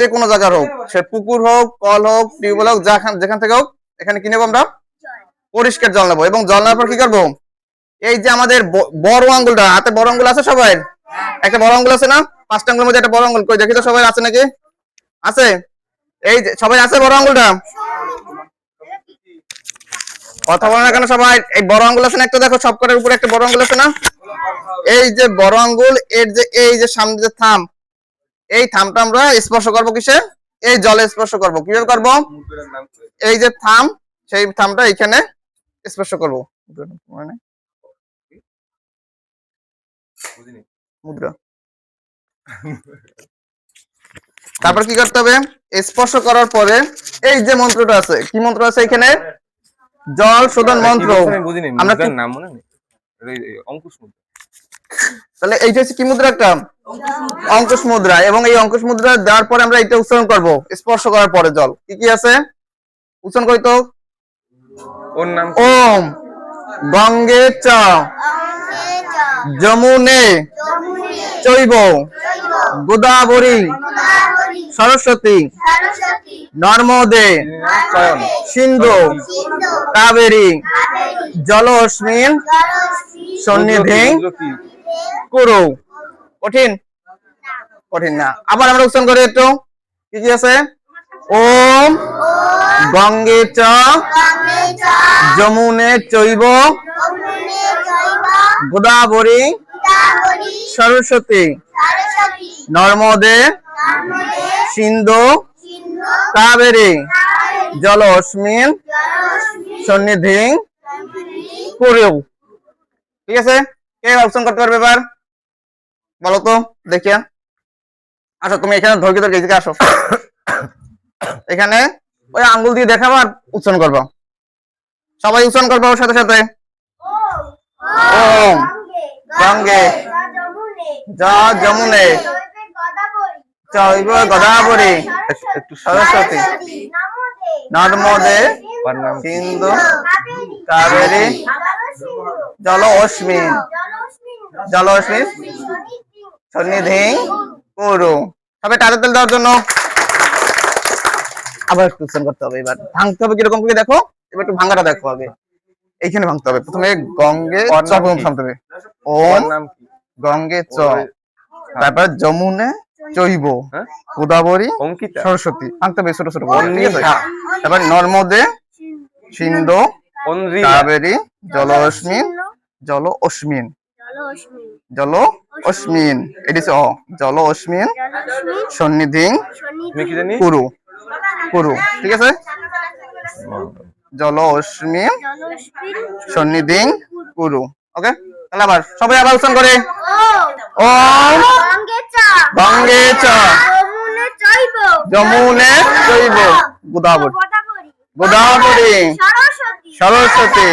যে কোনো জায়গার হোক, সে পুকুর হোক, কল হোক, টিউবওয়েল হোক, যেখান থেকে হোক, এখানে কি নেব আমরা? পরিষ্কার জল নেব। এবং জল নেওয়ার পর কি করব? এই যে আমাদের বড় আঙ্গুলটা, হাতে বড় আঙ্গুল আছে সবাই একটা বড় আঙ্গুল আছে না? পাঁচটা আঙ্গুলের মধ্যে একটা বড় আঙ্গুল। কই, দেখি তো সবাই আছে নাকি? আছে? এই যে, সবাই আছে বড় আঙ্গুলটা? কথা বলে না কেন সবাই? এই বড় আঙ্গুল আছে না? একটা দেখো, সব কটার উপরে একটা বড় আঙ্গুল আছে না? এই যে বড় আঙ্গুল, এর যে এই যে সামনে যে থাম এই থামটা আমরা স্পর্শ করব কিসে এই জলে স্পর্শ করব। কীভাবে করব? এই যে থাম সেই থামটা এখানে স্পর্শ করব। মানে মুদ্রা। তারপর কি করতে হবে? স্পর্শ করার পরে এই যে মন্ত্রটা আছে কি মন্ত্র আছে এখানে? জল শোধন মন্ত্র। আমরা আমরা নাম মনে নেই। এই এই অঙ্কুশ মুদ্রা তাহলে এইটা হচ্ছে কি মুদ্রা একটা? অঙ্কুশ মুদ্রা এবং এই অঙ্কুশ মুদ্রা দেওয়ার পরে আমরা এটা উচ্চারণ করব। স্পর্শ করার পরে জল। কি কি আছে? উচ্চারণ করি তো? ওম। গঙ্গে চ। যমুনে। চৈব। গোদাবরী। সরস্বতী। নর্মদে। সিন্ধু। কাবেরী। জলস্মিন। সন্নিধি? কুরু। কঠিন? কঠিন না। আবার আমরা উচ্চারণ করি একটু। কি কি আছে? ওম গঙ্গে চ যমুনে চৈব গোদাবরী সরস্বতী নর্মদে সিন্ধু কাবেরী জল অস্মিন সন্নিধি কুরু ঠিক আছে? কে অপশন করতে পারবে এবার? বলো তো দেখিয়া আচ্ছা তুমি এখানে ধরকে ধরকে এদিকে আসো। এখানে ওই আঙ্গুল দিয়ে দেখাবো আর উচ্চারণ করব। সবাই উচ্চারণ করব ওর সাথে সাথে। ওম। গঙ্গে। যমুনে। চৈব গোদাবরী। একটু সরস্বতী। নর্মদে। সিন্ধু। কাবেরী। জল অস্মিন জল অস্মিন সন্নিধি কুরু। তেল দেওয়ার জন্য। আবার একটু উচ্চারণ করতে হবে এবার। ভাঙতে হবে কীরকম করে দেখো? এবার একটু ভাঙাটা দেখো আগে। এইখানে ভাঙতে হবে। প্রথমে গঙ্গে ওর চ নাম প্রথম কি? থামতে হবে। ওম গঙ্গে চ। তারপর যমুনে চৈব। হ্যাঁ? গোদাবরী অঙ্কিতা। সরস্বতী। ভাঙতে হবে ছোট ছোট। তারপর নর্মদে সিন্ধু কাবেরী জল অস্মিন জল অস্মিন জল অস্মিন এটি অ। জল অস্মিন সন্নিধি। তুমি কি কুরু। কুরু। ঠিক আছে? জল অস্মিন সন্নিধি। কুরু। ওকে? তাহলে আবার সবাই আবার উচ্চারণ করে। ওম গঙ্গে চ। যমুনে চৈব। গোদাবরী। গোদাবরী। সরস্বতী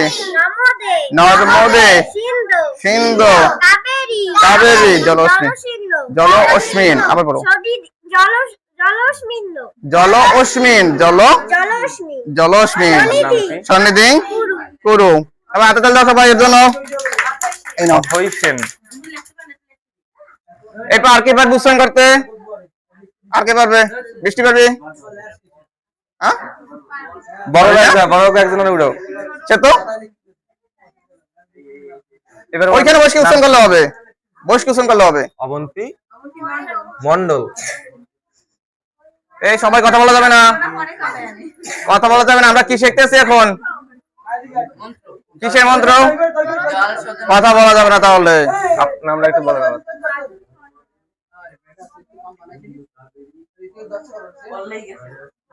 নর্মদে সিন্ধু কাবেরী জলস্মিন জল অস্মিন আবার পড়ো জল অস্মিন জল জল অস্মিন সন্নিধি। কুরু। এবার হাতে তাল দাও সবাই এর জন্য এই নাও। হইছেন এরপর আর কে পারবে উচ্চারণ করতে? আর কে পারবে? বৃষ্টি পারবে? হ্যাঁ? বড় বড় একটা বড় একজন উড়াও। সে তো? এবার ওইখানে বসে করলে হবে। বসে করলে হবে। অবন্তী? মন্ডল এই সবাই কথা বলা যাবে না। কথা বলা যাবে না আমরা কি শিখতেছি এখন? কিসের মন্ত্র? কথা বলা যাবে না তাহলে। নামটা একটু বলেন আমার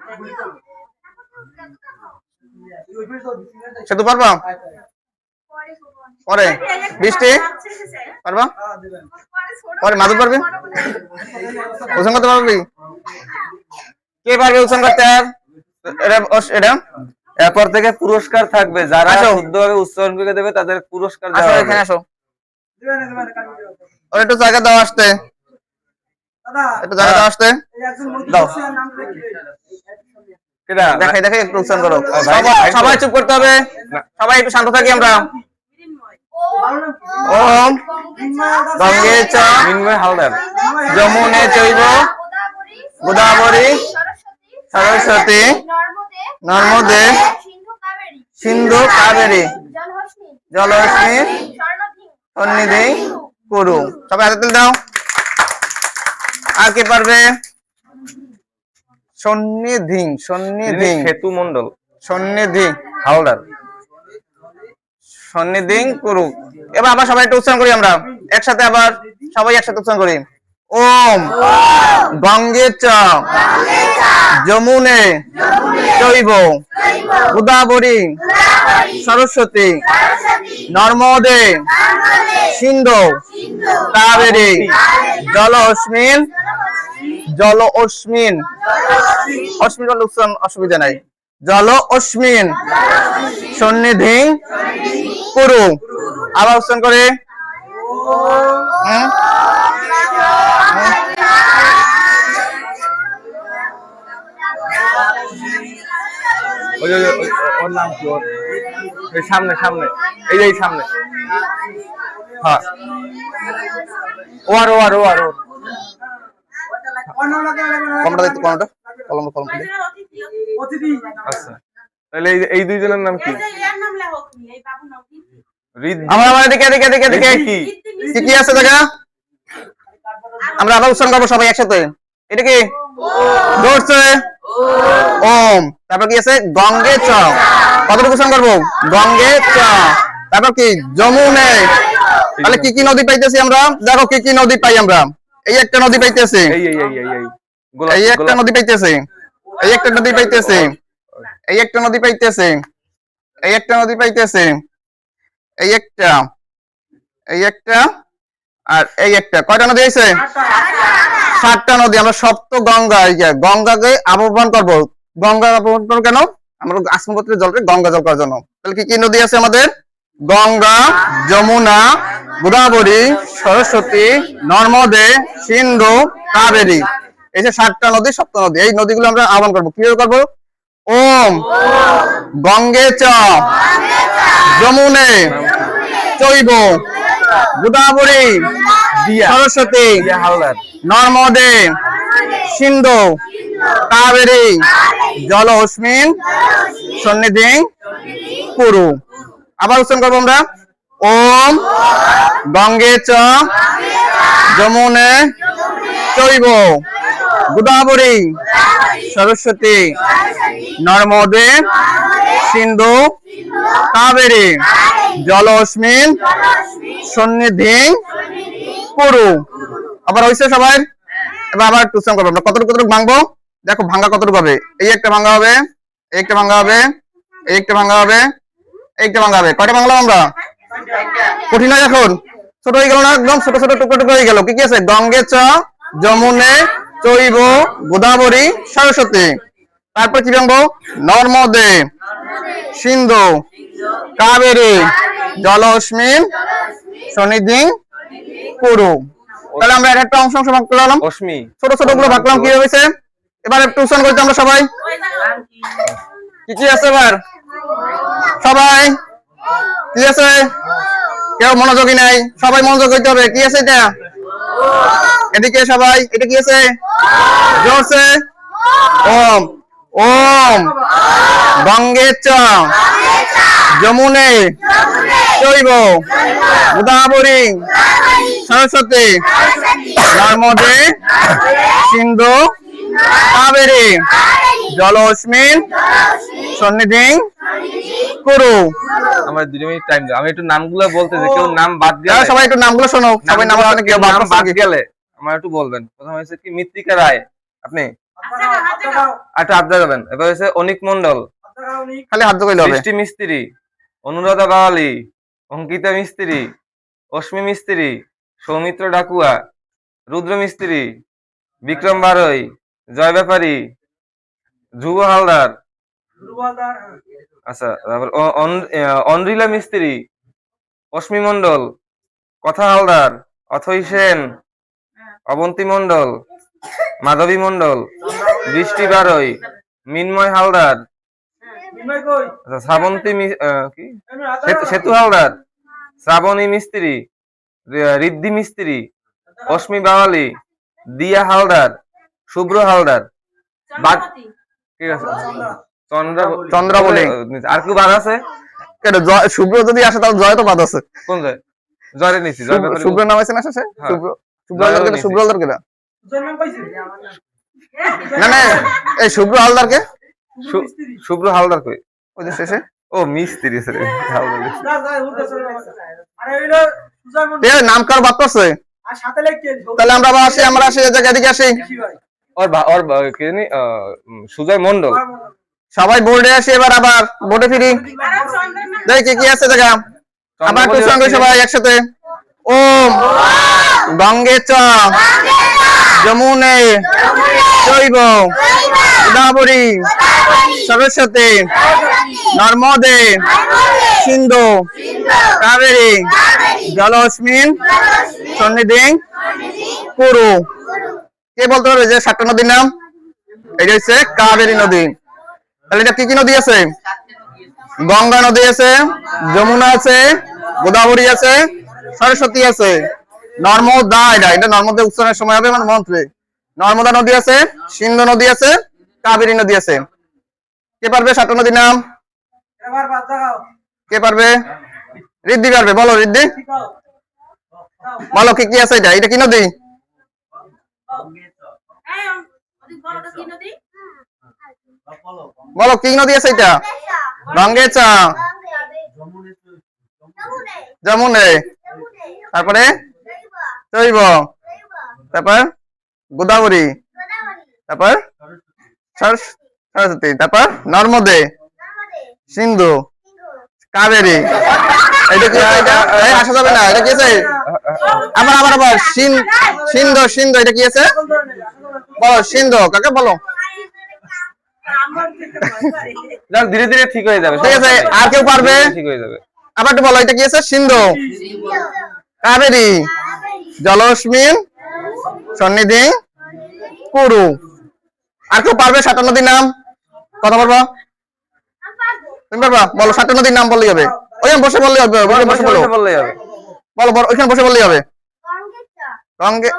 সে তো পারবা? পরে। বৃষ্টি? পারবা? পরে মাদুর পারবি? উচ্চারণ করতে পারবি? কে পারবে উচ্চারণ করতে আর এটা? এরপর থেকে পুরস্কার থাকবে। যারা আসো। শুদ্ধভাবে উচ্চারণ করে দেবে তাদের পুরস্কার আসো দেওয়া এখানে হবে আসো। ওর একটু জায়গা দাও আসতে। একটু জায়গা দাও আসতে। দাও? দেখাই দেখাই একটু উচ্চারণ করো। ভাই, ভাই, সবাই- চুপ করতে হবে। সবাই একটু শান্ত থাকি আমরা। ওম। গঙ্গে চ মিনময় হালদার। যমুনে চৈব গোদাবরী সরস্বতী সরস্বতী নর্মদে নর্মদে সিন্ধু কাবেরী সিন্ধু কাবেরী জলহস্মি সন্নিধি কুরু। সবাই হাতে তুলে দাও। আর কে পারবে? সন্নিধিং সন্নিধিং। সেতু মন্ডল সন্নিধি। হাওলাদার সন্নিধিং করুক। এবার আবার সবাই একটু উচ্চারণ করি আমরা। একসাথে আবার সবাই একসাথে উচ্চারণ করি। ওম। গঙ্গে চ। যমুনে। চৈব গোদাবরী সরস্বতী। নর্মদে। সিন্ধু। কাবেরী। জল অস্মিন জল অশ্মিন বলে উচ্চারণ অসুবিধা নাই। জল অশ্মিন সন্নিধি। কুরু। আবার উচ্চারণ করে? ওই ওই ওই- ওর নাম কি ওর? এই সামনে সামনে। এই যে এই সামনে। হ্যাঁ। ও আর ও আর ও আর ও কলমটা দেখতে কলমটা কলম কলম। আচ্ছা। তাহলে এই এই দুইজনের নাম কি? আমরা আমার এদিকে এদিকে এদিকে এদিকে কি? কি কি আছে দেখা? আমরা আবার উচ্চারণ করব সবাই একসাথে। এটা কি? ধরছে। ওম। তারপর কি আছে? গঙ্গে চ। কতটুকু উচ্চারণ করব? গঙ্গে চ। তারপর কি? যমুনে। তাহলে কি কি নদী পাইতেছি আমরা? দেখো কি কি নদী পাই আমরা। এই একটা নদী পাইতেছি। এই এই এই এই এই। গোলাপ এই একটা নদী পাইতেছে। এই একটা নদী পাইতেছে। এই একটা নদী পাইতেছে। এই একটা নদী পাইতেছে। এই একটা। এই একটা। আর এই একটা, কয়টা নদী আছে সাতটা নদী, আমরা সপ্ত গঙ্গা গঙ্গাকে আহ্বান করব। গঙ্গা আহ্বান করব কেন? আমরা আসমপত্রের জলকে গঙ্গা জল করার জন্য। তাহলে কি কি নদী আছে আমাদের? গঙ্গা, যমুনা, গোদাবরী, সরস্বতী, নর্মদে, সিন্ধু, কাবেরী। এই যে সাতটা নদী, সপ্ত নদী, এই নদীগুলো আমরা আহ্বান করব। কীভাবে করব? ওম গঙ্গে চ যমুনে, চৈব গোদাবরী সরস্বতী নর্মদে সিন্ধু কাবেরী জল অস্মিন সন্নিধি কুরু আবার উচ্চারণ করব আমরা। ওম গঙ্গে চ যমুনে চৈব। গোদাবরী সরস্বতী নর্মদে সিন্ধু কাবেরী। জল অস্মিন সন্নিধি। কুরু। আবার হয়েছে সবাই এবার আবার করব আমরা। কতটুকু কতটুকু ভাঙবো? দেখো ভাঙা কতটুকু হবে? এই একটা ভাঙা হবে এই একটা ভাঙা হবে এই একটা ভাঙা হবে এই একটা ভাঙা হবে। কয়টা ভাঙলাম আমরা? কঠিন হয় এখন। ছোট হয়ে গেল না? একদম ছোট ছোট টুকরো টুকরো হয়ে গেল। কি কি আছে? গঙ্গে চ যমুনে চৈব গোদাবরী সরস্বতী। তারপর কি ভাঙবো নর্মদে। সিন্ধু। কাবেরী। জল অস্মিন সন্নিধি কুরু তাহলে আমরা এক একটা অংশ অংশ ভাগ করলাম অশ্মি ছোট ছোটগুলো ভাগলাম কি হয়েছে এবার একটু উচ্চারণ করতে আমরা সবাই। কি কি আছে এবার? সবাই। কি আছে? কেউ মনোযোগী নাই। সবাই মনোযোগ হইতে হবে। কি আছে এটা? এদিকে সবাই। এটা কি আছে? জোরছে ওম। ওম। গঙ্গে চ। যমুনে। চৈব গোদাবরী। সরস্বতী। নর্মদে। সিন্ধু। কাবেরী। জল অস্মিন সন্নিধি। কুরু। আমার দুই মিনিট টাইম দাও। আমি একটু নামগুলো বলতে যে কেউ নাম বাদ যারা গেলে সবাই একটু নামগুলো শোনো। সবাই নাম বাদ গেলে। আমার একটু বলবেন। প্রথম হয়েছে কি মিত্রিকা রায়। আপনি? একটা আবদা যাবেন এবার হয়েছে অনিক মন্ডল খালি হাত কইলে হবে। বৃষ্টি মিস্ত্রি অনুরাধা বাওয়ালি অঙ্কিতা মিস্ত্রি অশ্মি মিস্ত্রি সৌমিত্র ডাকুয়া রুদ্র মিস্ত্রি বিক্রম বারই জয় ব্যাপারী ধ্রুব হালদার। আচ্ছা তারপর অ- অন- অনরিলা মিস্ত্রি অশ্মি মন্ডল কথা হালদার অথই সেন অবন্তী মন্ডল মাধবী মন্ডল বৃষ্টি বারই। মিন্ময় হালদার। আচ্ছা, শ্রাবন্তী কি? সেতু- হালদার। শ্রাবণী মিস্ত্রি। রিদ্ধি মিস্ত্রি। অশ্মি বাওয়ালি। দিয়া হালদার। শুভ্র হালদার। বাদ ঠিক আছে। চন্দ্র চন্দ্রাবলী। আর কি বাদ আছে? কেন জয়- শুভ্র যদি আসে তাহলে জয় তো বাদ আছে। কোন জয়? জয়রে নিছি জয় শুভ্র- নাম আছে না শেষে? হ্যাঁ। শুভ্র শুভ্র? না না এই শুভ্র হালদার কে শুভ্র হালদার কই ওই যে শেষে? ও মিস্ত্রি রে হালদার। নাম কার বাদ তাহলে আমরা আবার আসি আমরা আসি এই জায়গা এদিকে আসি। ওর ওর কে জানি সুজয় মন্ডল সবাই বোর্ডে আসি এবার আবার বোর্ডে ফিরি। দেখি কি কি আছে জায়গা? আবার একটু সঙ্গে সবাই একসাথে। ও গঙ্গে চ যমুনে জৈব গোদাবরী সরস্বতী নর্মদে সিন্ধু কাবেরী জলস্মিন সন্নিধি কুরু। কে বলতে পারবে যে সাতটা নদীর নাম? এটা হচ্ছে কাবেরী নদী। তাহলে এটা কি কি নদী আছে? গঙ্গা নদী আছে, যমুনা আছে, গোদাবরী আছে, সরস্বতী আছে। নর্মদা এটা এটা নর্মদা উচ্চারণের সময় হবে মানে মন্ত্রে। নর্মদা নদী আছে সিন্ধু নদী আছে কাবেরী নদী আছে। কে পারবে সাতটা নদীর নাম? কে পারবে? রিদ্ধি পারবে বলো রিদ্ধি বলো কি কি আছে এটা? এটা কি নদী? বলো কি নদী আছে এটা? গঙ্গে চা যমুনে। তারপরে? জৈব তারপর গোদাবরী। তারপর সরস্বতী। তারপর নর্মদে। সিন্ধু। কাবেরী। এটা কি এটা? আসা যাবে না। এটা কি আছে? আবার আবার আবার। সিন্ধু সিন্ধু। এটা কি আছে? বলো সিন্ধু। কাকে বলো? ধীরে ধীরে ঠিক হয়ে যাবে। ঠিক আছে আর কেউ পারবে? ঠিক হয়ে যাবে। আবার বলো এটা কি আছে? সিন্ধু। কাবেরী। জলস্মিন সন্নিধি কুরু। আর কেউ পারবে সাতটা নদীর নাম? কথা বলব? তুমি পারবা? বলো সাতটা নদীর নাম বললেই হবে। ওইখানে বসে বললেই হবে বসে বলো। বললেই হবে। বলো বলো ওইখানে বসে বললেই হবে। গঙ্গে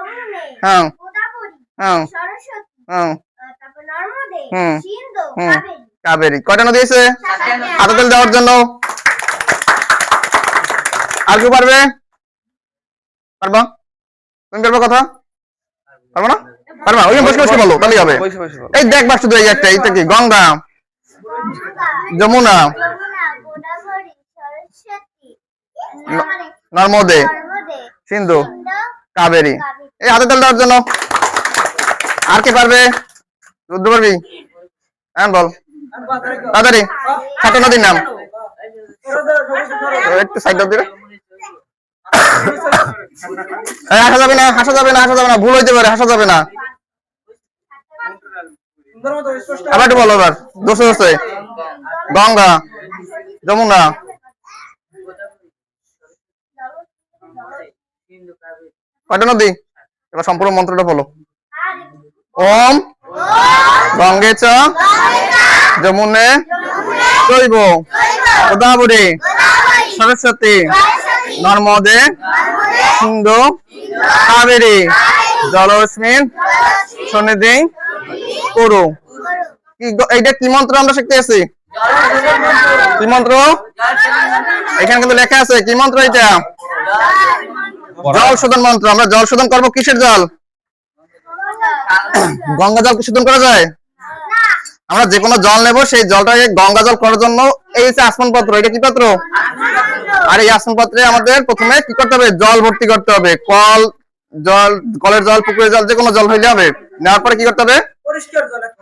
হ্যাঁ। হ্যাঁ। হ্যাঁ। হুম। হুম। কাবেরী। কাবেরী কয়টা নদী আছে? হাতে তেল দেওয়ার জন্য। আর কেউ পারবে? পারবা? তুমি কথা? পারবা না? পারবা? ওই বসে বসে বলো তাহলেই হবে। বসে বসে বলো। শুধু এই একটা এইটা কি? গঙ্গা। যমুনা। নর্মদে। নর্মদে। সিন্ধু। সিন্ধু। কাবেরী। এই হাতে তেল দেওয়ার জন্য। আর কে পারবে? রুদ্র পারবি? হ্যাঁ বল। তাড়াতাড়ি। সাতটা নদীর নাম। একটু সাইড দিবে হাসা যাবে না হাসা যাবে না হাসা যাবে না, ভুল হইতে পারে হাসা যাবে না। আবার একটু বলো এবার দোষে দোষে গঙ্গা, যমুনা। কয়টা নদী? এবার সম্পূর্ণ মন্ত্রটা বলো। ওম, গঙ্গে চ, যমুনে জৈব গোদাবরী, সরস্বতী নর্মদে সিন্ধু কাবেরী জলস্মিন সন্নিধি করু এইটা কি মন্ত্র আমরা শিখতে আছি কি মন্ত্র? এখানে কিন্তু লেখা আছে, কি মন্ত্র এটা জল শোধন মন্ত্র। আমরা জল শোধন করব কিসের জল? গঙ্গা জল কি শোধন করা যায়? আমরা যে কোনো জল নেব সেই জলটাকে গঙ্গা জল করার জন্য এই হচ্ছে আসমান পত্র এটা কি পত্র? আর এই আসমান পত্রে আমাদের প্রথমে কি করতে হবে? জল ভর্তি করতে হবে। কল জল কলের জল পুকুরের জল যে কোনো জল হইলে হবে। নেওয়ার পরে কি করতে হবে?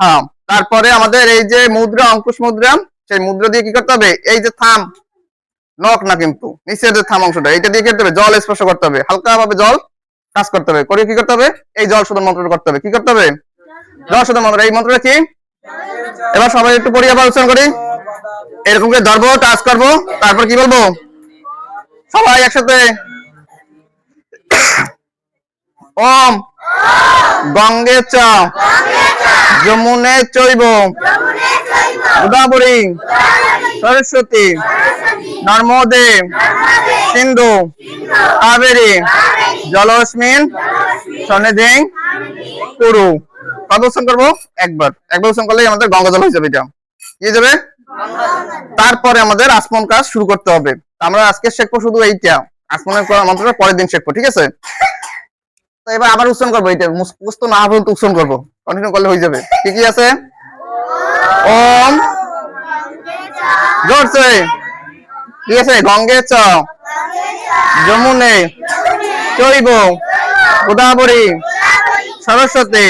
হ্যাঁ তারপরে আমাদের এই যে মুদ্রা অঙ্কুশ মুদ্রা সেই মুদ্রা দিয়ে কি করতে হবে? এই যে থাম নখ না কিন্তু নিচের যে থাম অংশটা এটা দিয়ে কি করতে হবে? জল স্পর্শ করতে হবে। হালকা ভাবে জল কাজ করতে হবে। করে কি করতে হবে? এই জল শোধন মন্ত্রটা করতে হবে। কি করতে হবে? জল শোধন মন্ত্র। এই মন্ত্রটা কি? এবার সবাই একটু পড়ি আবার উচ্চারণ করি। এরকম করে ধরবো টাচ করব, তারপর কি বলব? সবাই একসাথে। ওম। গঙ্গে চ যমুনে চৈব। গোদাবরী সরস্বতী। নর্মদে। সিন্ধু। কাবেরী। জলস্মিন সন্নিধিং কুরু। কত করব, একবার। একবার উচ্চারণ করলেই আমাদের গঙ্গা জল হয়ে যাবে এটা কি যাবে? তারপরে আমাদের আসমন কাজ শুরু করতে হবে। আমরা আজকে শিখব শুধু এইটা। আসমানের মন্ত্রটা পরের দিন শিখব, ঠিক আছে? তো এবার আবার উচ্চারণ করব এটা মুস্ত না হবে তো উচ্চারণ করব। কন্টিনিউ করলে হয়ে যাবে। কি কি আছে? ওম। জোরছে কি আছে? গঙ্গে চ। যমুনে। চৈব। গোদাবরী। সরস্বতী।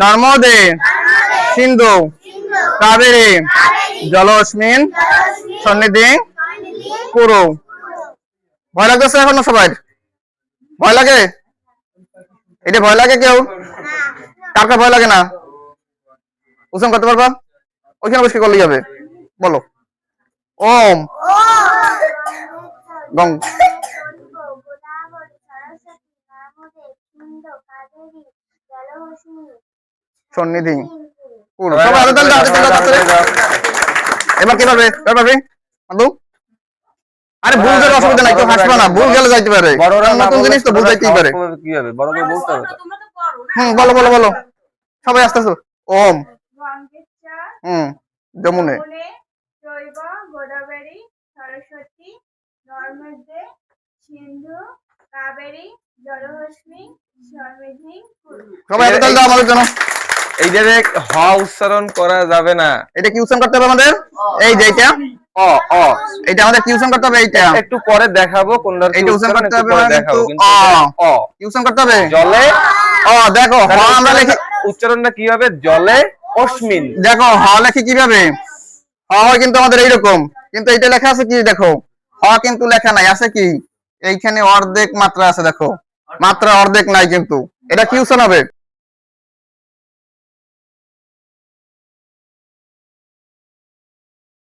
নর্মদে, সিন্ধু, কাবেরী জলস্মিন সন্নিধি, কুরু। ভয় লাগতেছে এখনও সবাই? ভয় লাগে? এটা ভয় লাগে কেউ? কার ভয় লাগে না? উচ্চারণ করতে পারবা? ওইখানে বসে করলেই যাবে বলো। ওম। গং। সন্নিধি। সিন্ধু সবাই হাতে তালি হাতে তালি হাতে এবার কি পারবে এবার পারবে আদু আরে ভুল গেলে অসুবিধা নাই কেউ হাসবে না। ভুল গেলে যাইতে পারে। বড়রা নতুন জিনিস তো ভুল যাইতেই পারে। কি হবে? বড়দের বলতে হবে হুম বলো বলো বলো। সবাই আস্তে আস্তে ওম। হুম যমুনে। জৈব গোদাবরী সরস্বতী নর্মদে সিন্ধু কাবেরী জলহস্মি সন্নিধি সবাই হাতে দাও আমাদের জন্য এই যে হ উচ্চারণ করা যাবে না। এটা কি উচ্চারণ করতে হবে আমাদের? এই যে এইটা। অ অ। এটা আমাদের কি উচ্চারণ করতে হবে? এইটা। একটু পরে দেখাবো কোনটার কি উচ্চারণ উচ্চারণ করতে হবে দেখাবো কিন্তু কিন্তু অ। অ। কি উচ্চারণ করতে হবে? জলে। ও দেখো হ আমরা লিখি উচ্চারণটা কি হবে? জলে অশ্মিন দেখো হ লেখি কীভাবে? হ হয় কিন্তু আমাদের এইরকম। কিন্তু এইটা লেখা আছে কি? দেখো হ কিন্তু লেখা নাই। আছে কি? এইখানে অর্ধেক মাত্রা আছে দেখো। মাত্রা অর্ধেক নাই কিন্তু। এটা কি উচ্চারণ হবে?